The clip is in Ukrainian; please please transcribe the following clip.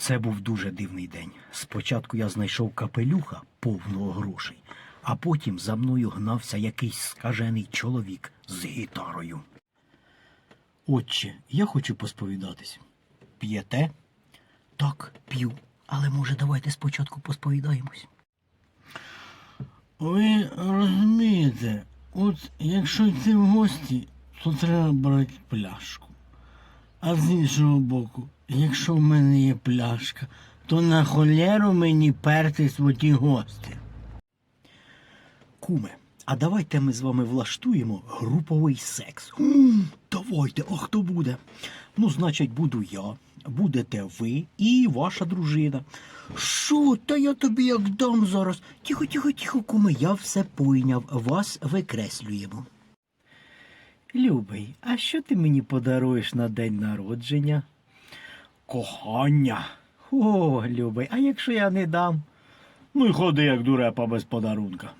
Це був дуже дивний день. Спочатку я знайшов капелюха повного грошей, а потім за мною гнався якийсь скажений чоловік з гітарою. Отче, я хочу посповідатись. П'єте? Так, п'ю. Але може давайте спочатку посповідаємось. Ви розумієте, от якщо йти в гості, то треба брати пляшку. А з іншого боку, якщо в мене є пляшка, то на холєру мені пертись в оті гості. Куме, а давайте ми з вами влаштуємо груповий секс. М, Давайте, а хто буде? Ну, значить, буду я, будете ви і ваша дружина. Що, та я тобі як дам зараз. Тихо, тихо, тихо, куме, я все пойняв. Вас викреслюємо. Любий, а що ти мені подаруєш на день народження? Кохання. О, любий, а якщо я не дам? Ну й ходи як дурепа без подарунка.